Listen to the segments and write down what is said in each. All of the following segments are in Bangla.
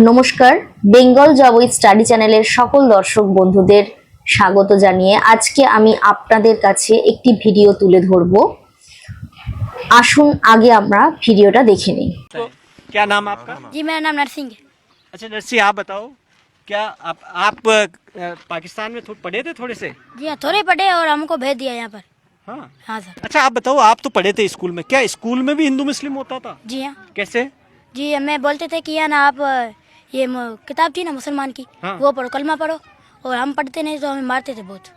নমস্কার বেঙ্গল জব উইথ স্টাডি চ্যানেলের সকল দর্শক বন্ধুদের স্বাগত জানিয়ে আজকে আমি আপনাদের কাছে একটি ভিডিও তুলে ধরব আসুন আগে আমরা ভিডিওটা দেখে নিই तो क्या नाम आपका जी मेरा नाम नरसिंह है अच्छा नरसी आप बताओ क्या आप आप अ, पाकिस्तान में थोड़े पढ़े थे थोड़े से जी हाँ थोड़े पढ़े और हमको भेज दिया यहाँ पर हाँ हाँ सर अच्छा आप बताओ आप तो पढ़े थे स्कूल में क्या स्कूल में भी हिंदू मुस्लिम होता था जी हाँ कैसे जी हमें बोलते थे कि है ना आप अ, ये किताब थी ना मुसलमान की हाँ। वो पढ़ो कलमा पढ़ो और हम पढ़ते नहीं तो हमें मारते थे बहुत।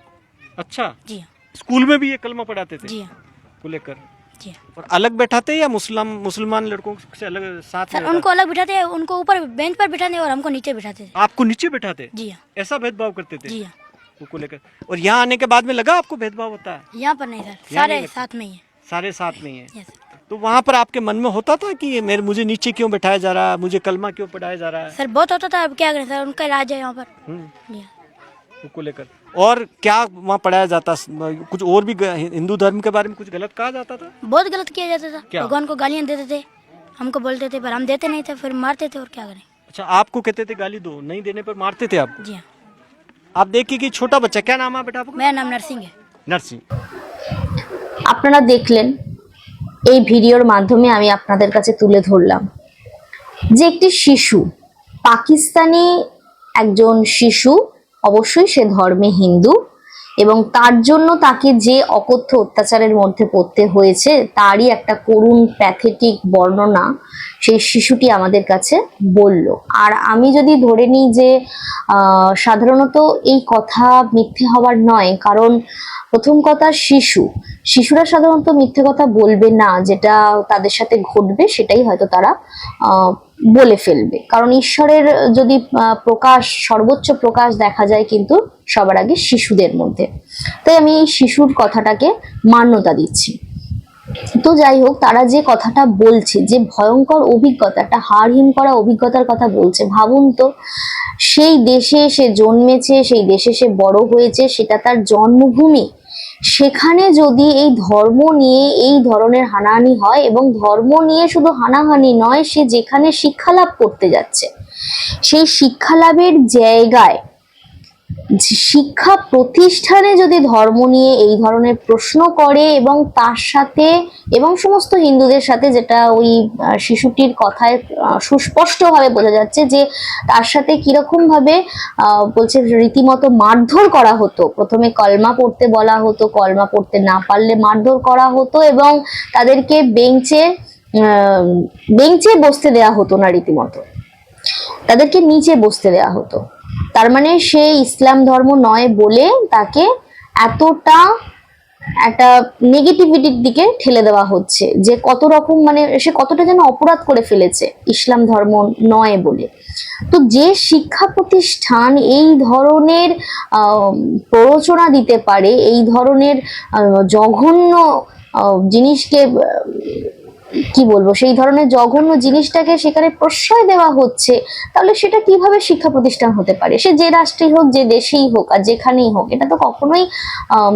अच्छा। जी हाँ। स्कूल में भी ये कलमा पढ़ाते थे? जी हाँ। को लेकर? जी हाँ। और अलग बैठाते या मुसलमान मुसलमान लड़कों से अलग साथ में सर उनको अलग बिठाते उनको ऊपर बेंच पर बिठाते और हमको नीचे बिठाते थे। आपको नीचे बैठाते? जी हाँ। ऐसा भेदभाव करते थे? जी हाँ। को लेकर। और यहाँ आने के बाद में लगा आपको भेदभाव होता है? यहाँ पर नहीं सर। सारे साथ में ही है। सारे साथ में ही है? तो वहाँ पर आपके मन में होता था कि ये मेरे मुझे नीचे क्यों बैठाया जा रहा है मुझे कलमा क्यों पढ़ाया जा रहा है सर बहुत होता था अब क्या करें सर उनका इलाज है यहाँ पर हम्म, जी हाँ को लेकर और क्या वहाँ पढ़ाया जाता कुछ और भी ग- हिंदू धर्म के बारे में कुछ गलत कहा जाता था बहुत गलत किया जाता था क्या? भगवान को गालियाँ देते थे हमको बोलते थे पर हम देते नहीं थे फिर मारते थे और क्या करें अच्छा आपको कहते थे गाली दो नहीं देने पर मारते थे आप जी हाँ आप देखिए कि छोटा बच्चा क्या नाम है बेटा आपका मेरा नाम नरसिंह है नरसिंह আপনারা দেখলেন এই ভিডিওর মাধ্যমে আমি আপনাদের কাছে তুলে ধরলাম যে একটি শিশু, পাকিস্তানি একজন শিশু, অবশ্যই সে ধর্মে হিন্দু এবং তার জন্য তাকে যে অকথ্য অত্যাচারের মধ্যে পড়তে হয়েছে তারই একটা করুণ প্যাথেটিক বর্ণনা সেই শিশুটি আমাদের কাছে বলল। আর আমি যদি ধরে নিই যে সাধারণত এই কথা মিথ্যে হওয়ার নয়, কারণ প্রথম কথা শিশু। শিশুরা সাধারণত মিথ্যে কথা বলবে না, যেটা তাদের সাথে ঘটবে সেটাই হয়তো তারা বলে ফেলবে। কারণ ঈশ্বরের যদি প্রকাশ, সর্বোচ্চ প্রকাশ দেখা যায় কিন্তু সবার আগে শিশুদের মধ্যে। তাই আমি এই শিশুর কথাটাকে মান্যতা দিচ্ছি। তো যাই হোক, তারা যে কথাটা বলছে, যে ভয়ঙ্কর অভিজ্ঞতা একটা হাড়হিম করা অভিজ্ঞতার কথা বলছে, ভাবুন তো, সেই দেশে সে জন্মেছে, সেই দেশে সে বড় হয়েছে, সেটা তার জন্মভূমি। সেখানে যদি এই ধর্ম নিয়ে এই ধরনের হানাহানি হয় এবং ধর্ম নিয়ে শুধু হানাহানি নয়, সে যেখানে শিক্ষা লাভ করতে যাচ্ছে, সেই শিক্ষা লাভের জায়গায় শিক্ষা প্রতিষ্ঠানে যদি ধর্ম নিয়ে এই ধরনের প্রশ্ন করে এবং তার সাথে এবং সমস্ত হিন্দুদের সাথে যেটা ওই শিশুটির কথায় সুস্পষ্টভাবে বোঝা যাচ্ছে যে তার সাথে কীরকম ভাবে বলছে রীতিমতো মারধর করা হতো। প্রথমে কলমা পড়তে বলা হতো, কলমা পড়তে না পারলে মারধর করা হতো এবং তাদেরকে বেঞ্চে বেঞ্চে বসতে দেওয়া হতো না রীতিমতো। তাদেরকে নিচে বসতে দেওয়া হতো। তার মানে সে ইসলাম ধর্ম নয় বলে তাকে এতটা একটা নেগেটিভিটির দিকে ঠেলে দেওয়া হচ্ছে, যে কত রকম মানে সে কতটা যেন অপরাধ করে ফেলেছে ইসলাম ধর্ম নয় বলে। তো যে শিক্ষা প্রতিষ্ঠান এই ধরনের প্ররোচনা দিতে পারে, এই ধরনের জঘন্য জিনিসকে কি বলব? সেই ধরনের জঘন্য জিনিসটাকে সেখানে প্রশ্রয় দেওয়া হচ্ছে, তাহলে সেটা কীভাবে শিক্ষা প্রতিষ্ঠান হতে পারে? সে যে রাষ্ট্রেই হোক, যে দেশেই হোক, আর যেখানেই হোক, এটা তো কখনোই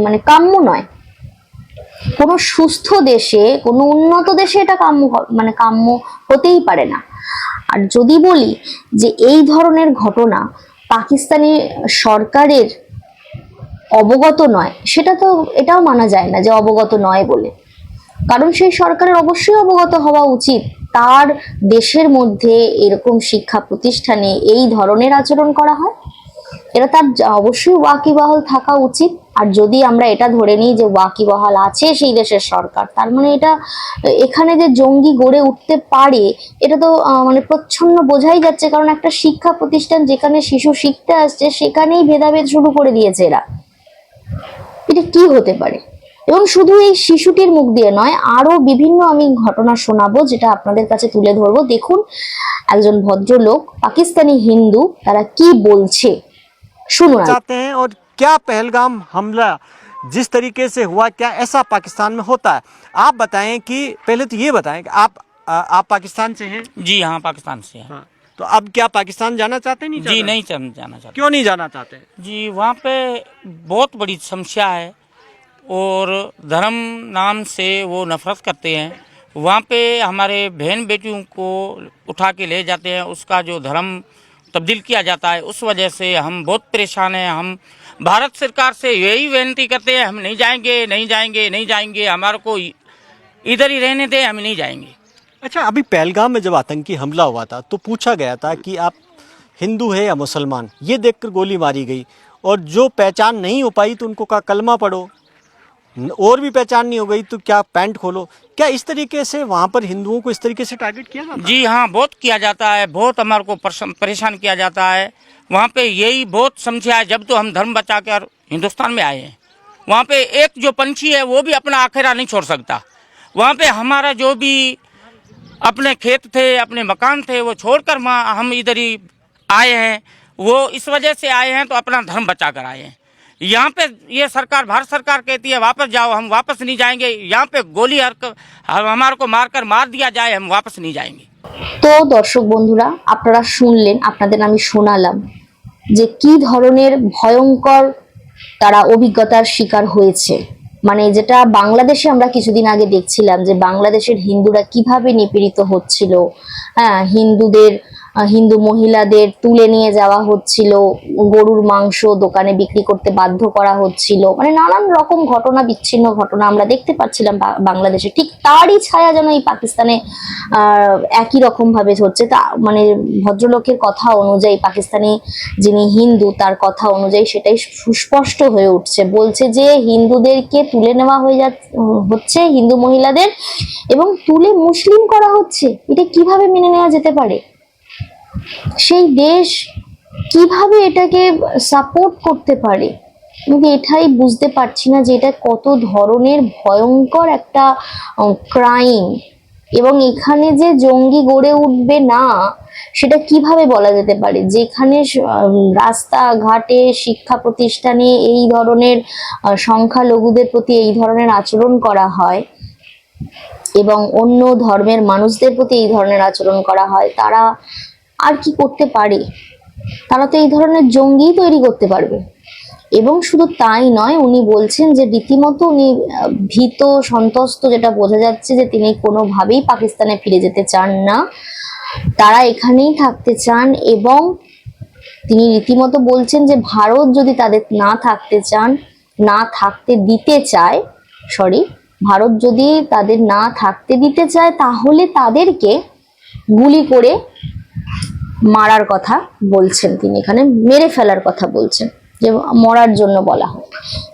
মানে কাম্য নয়। কোনো সুস্থ দেশে, কোনো উন্নত দেশে এটা কাম্য মানে কাম্য হতেই পারে না। আর যদি বলি যে এই ধরনের ঘটনা পাকিস্তানি সরকারের অবগত নয়, সেটা তো, এটাও মানা যায় না যে অবগত নয় বলে। কারণ সেই সরকারের অবশ্যই অবগত হওয়া উচিত। তার দেশের মধ্যে এরকম শিক্ষা প্রতিষ্ঠানে এই ধরনের আচরণ করা হয়? এটা তার অবশ্যই ওয়াকিবহাল থাকা উচিত। আর যদি আমরা এটা ধরে নিই যে ওয়াকিবহাল আছে সেই দেশের সরকার, তার মানে এটা, এখানে যে জঙ্গি গড়ে উঠতে পারে, এটা তো মানে প্রচ্ছন্ন বোঝাই যাচ্ছে। কারণ একটা শিক্ষা প্রতিষ্ঠান যেখানে শিশু শিখতে আসছে, সেখানেই ভেদাভেদ শুরু করে দিয়েছে এরা। এটা কি হতে পারে? এবং শুধু এই শিশুটির মুখ দিয়ে নয় আরো বিভিন্ন আমি ঘটনা শোনাবো যেটা আপনাদের কাছে তুলে ধরবো দেখুন একজন ভদ্রলোক পাকিস্তানি হিন্দু তারা কি বলছে শুনুন আগে। चाहते हैं और क्या पहलगाम हमला जिस तरीके से हुआ क्या ऐसा पाकिस्तान में होता है आप बताएं कि पहले तो ये बताएं कि आप आ- आप पाकिस्तान से हैं जी हाँ पाकिस्तान से है हाँ तो अब क्या पाकिस्तान जाना चाहते हैं नहीं जी जाना? नहीं चल- जाना चाहते क्यों नहीं जाना चाहते जी वहाँ पे बहुत बड़ी समस्या है और धर्म नाम से वो नफरत करते हैं। वहाँ पे हमारे बहन बेटियों को उठा के ले जाते हैं। उसका जो धर्म तब्दील किया जाता है, उस वजह से हम बहुत परेशान हैं। हम भारत सरकार से यही विनती करते हैं, हम नहीं जाएँगे नहीं जाएँगे नहीं जाएँगे। हमारे को इधर ही रहने दें, हम नहीं जाएँगे। अच्छा अभी पहलगाम में जब आतंकी हमला हुआ था तो पूछा गया था कि आप हिंदू है या मुसलमान? ये देखकर गोली मारी गई। और जो पहचान नहीं हो पाई तो उनको कहा, कलमा पढ़ो। और भी पहचान नहीं हो गई तो क्या पैंट खोलो? क्या इस तरीके से वहाँ पर हिंदुओं को इस तरीके से टारगेट किया जाता जी हाँ बहुत किया जाता है, बहुत हमारे को परेशान किया जाता है। वहाँ पे यही बहुत समझा है, जब तो हम धर्म बचा कर हिंदुस्तान में आए हैं। वहाँ पे एक जो पंछी है, वो भी अपना आखिरा नहीं छोड़ सकता। वहाँ पे हमारा जो भी अपने खेत थे, अपने मकान थे, वो छोड़कर वहाँ हम इधर ही आए हैं। वो इस वजह से आए हैं तो अपना धर्म बचा कर आए हैं। यहाँ पे ये सरकार भारत सरकार कहती है वापस जाओ हम वापस नहीं जाएंगे यहाँ पे गोली हर हमारे को मारकर मार दिया जाए हम वापस नहीं जाएंगे তো দর্শক বন্ধুরা আপনারা শুনলেন আপনাদের আমি শোনালাম যে কি ধরনের ভয়ঙ্কর তারা অভিজ্ঞতার শিকার হয়েছে মানে যেটা বাংলাদেশে আমরা কিছুদিন আগে দেখছিলাম যে বাংলাদেশের হিন্দুরা কিভাবে নিপীড়িত হচ্ছিল হ্যাঁ হিন্দুদের আহ, হিন্দু মহিলাদের তুলে নিয়ে যাওয়া হচ্ছিল, গরুর মাংস দোকানে বিক্রি করতে বাধ্য করা হচ্ছিল। মানে নানান রকম ঘটনা, বিচ্ছিন্ন ঘটনা আমরা দেখতে পাচ্ছিলাম বাংলাদেশে। ঠিক তারই ছায়া যেন এই পাকিস্তানে একই রকম ভাবে হচ্ছে। তা মানে ভদ্রলোকের কথা অনুযায়ী, পাকিস্তানি যিনি হিন্দু, তার কথা অনুযায়ী সেটাই সুস্পষ্ট হয়ে উঠছে। বলছে যে হিন্দুদেরকে তুলে নেওয়া হয়ে যা হচ্ছে হিন্দু মহিলাদের এবং তুলে মুসলিম করা হচ্ছে। এটা কীভাবে মেনে নেওয়া যেতে পারে? সেই দেশ কীভাবে এটাকে সাপোর্ট করতে পারে? আমি এটাই বুঝতে পারছি না যে এটা কত ধরনের ভয়ঙ্কর একটা ক্রাইম এবং এখানে যে জঙ্গি গড়ে উঠবে না, সেটা কীভাবে বলা যেতে পারে? যেখানে রাস্তাঘাটে, শিক্ষা প্রতিষ্ঠানে এই ধরনের সংখ্যালঘুদের প্রতি এই ধরনের আচরণ করা হয় এবং অন্য ধর্মের মানুষদের প্রতি এই ধরনের আচরণ করা হয়, তারা আর কি করতে পারে? তারা তো এই ধরনের জঙ্গি তৈরি করতে পারবে। এবং শুধু তাই নয়, উনি বলছেন যে রীতিমতো উনি ভীত সন্তস্ত যেটা বোঝা যাচ্ছে যে তিনি কোনোভাবেই পাকিস্তানে ফিরে যেতে চান না। তারা এখানেই থাকতে চান এবং তিনি রীতিমতো বলছেন যে ভারত যদি তাদের না থাকতে চান, না থাকতে দিতে চায় সরি ভারত যদি তাদের না থাকতে দিতে চায়, তাহলে তাদেরকে গুলি করে মারার কথা বলছেন তিনি এখানে, মেরে ফেলার কথা বলছেন, যে মরার জন্য বলা হয়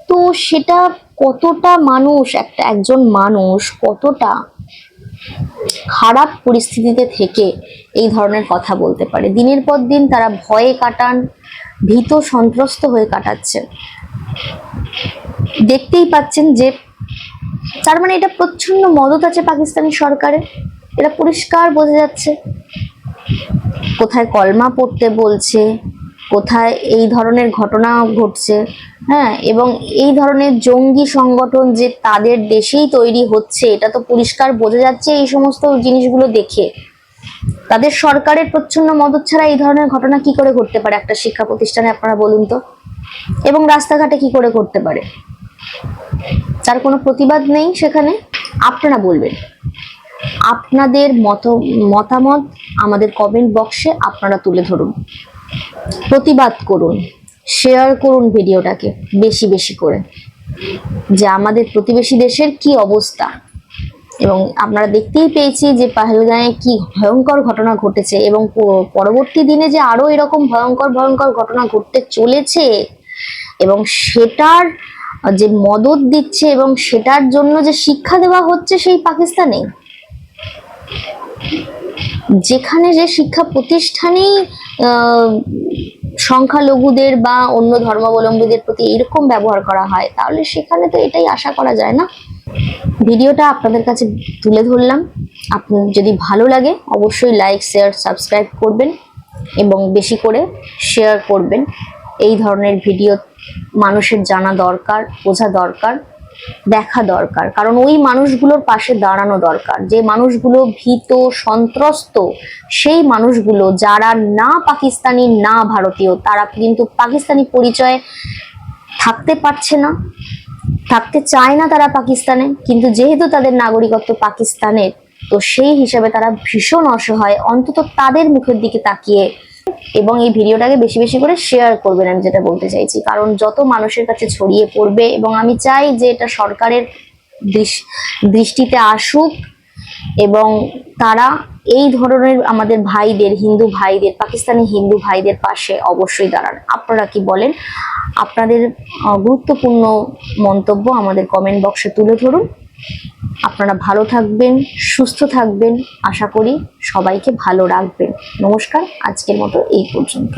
তো সেটা কতটা মানুষ, একটা একজন মানুষ কতটা খারাপ পরিস্থিতিতে থেকে এই ধরনের কথা বলতে পারে? দিনের পর দিন তারা ভয়ে কাটান, ভীত, সন্ত্রস্ত হয়ে কাটাচ্ছেন। দেখতেই পাচ্ছেন যে তার মানে এটা প্রচ্ছন্ন মদত আছে পাকিস্তানি সরকারের। এটা পরিষ্কার বোঝা যাচ্ছে। কোথায় কলমা পড়তে বলছে, কোথায় এই ধরনের ঘটনা ঘটছে হ্যাঁ? এবং এই ধরনের জঙ্গি সংগঠন যে তাদের দেশেই তৈরি হচ্ছে, এটা তো পরিষ্কার বোঝা যাচ্ছে এই সমস্ত জিনিসগুলো দেখে। তাদের সরকারের প্রচ্ছন্ন মদত ছাড়া এই ধরনের ঘটনা কি করে ঘটতে পারে? একটা শিক্ষা প্রতিষ্ঠানে আপনারা বলুন তো। এবং রাস্তাঘাটে কি করে করতে পারে? তার কোনো প্রতিবাদ নেই সেখানে? আপনারা বলবেন। আপনাদের মত, মতামত আমাদের কমেন্ট বক্সে আপনারা তুলে ধরুন। প্রতিবাদ করুন শেয়ার করুন ভিডিওটাকে বেশি বেশি করে। যে আমাদের প্রতিবেশী দেশের কি অবস্থা? এবং আপনারা দেখতেই পেয়েছি যে পাহেলগাঁয়ে কি ভয়ঙ্কর ঘটনা ঘটেছে এবং পরবর্তী দিনে যে আরও এরকম ভয়ঙ্কর ভয়ঙ্কর ঘটনা ঘটতে চলেছে এবং সেটার যে মদত দিচ্ছে এবং সেটার জন্য যে শিক্ষা দেওয়া হচ্ছে সেই পাকিস্তানে। যেখানে যে শিক্ষা প্রতিষ্ঠানেই সংখ্যালঘুদের বা অন্য ধর্মাবলম্বীদের প্রতি এরকম ব্যবহার করা হয়, তাহলে সেখানে তো এটাই আশা করা যায় না? ভিডিওটা আপনাদের কাছে তুলে ধরলাম। আপনার যদি ভালো লাগে, অবশ্যই লাইক শেয়ার সাবস্ক্রাইব করবেন এবং বেশি করে শেয়ার করবেন। এই ধরনের ভিডিও মানুষের জানা দরকার, বোঝা দরকার। দেখা দরকার। কারণ ওই মানুষগুলোর পাশে দাঁড়ানো দরকার। যে মানুষগুলো ভীত, সন্ত্রস্ত, সেই মানুষগুলো যারা না পাকিস্তানি, না ভারতীয়, তারা কিন্তু পাকিস্তানি পরিচয়ে থাকতে পারছে না। থাকতে চায় না তারা পাকিস্তানে। কিন্তু যেহেতু তাদের নাগরিকত্ব পাকিস্তানের, তো সেই হিসাবে তারা ভীষণ অসহায়। অন্তত তাদের মুখের দিকে তাকিয়ে এবং এই ভিডিওটাকে বেশি বেশি করে শেয়ার করবেন আমি যেটা বলতে চাইছি। কারণ যত মানুষের কাছে ছড়িয়ে পড়বে এবং আমি চাই যে এটা সরকারের দৃষ্টিতে আসুক এবং তারা এই ধরনের আমাদের ভাইদের, হিন্দু ভাইদের, পাকিস্তানি হিন্দু ভাইদের পাশে অবশ্যই দাঁড়ান। আপনারা কি বলেন? আপনাদের গুরুত্বপূর্ণ মন্তব্য আমাদের কমেন্ট বক্সে তুলে ধরুন। আপনারা ভালো থাকবেন, সুস্থ থাকবেন। আশা করি সবাইকে ভালো রাখবেন। নমস্কার, আজকের মতো এই পর্যন্ত।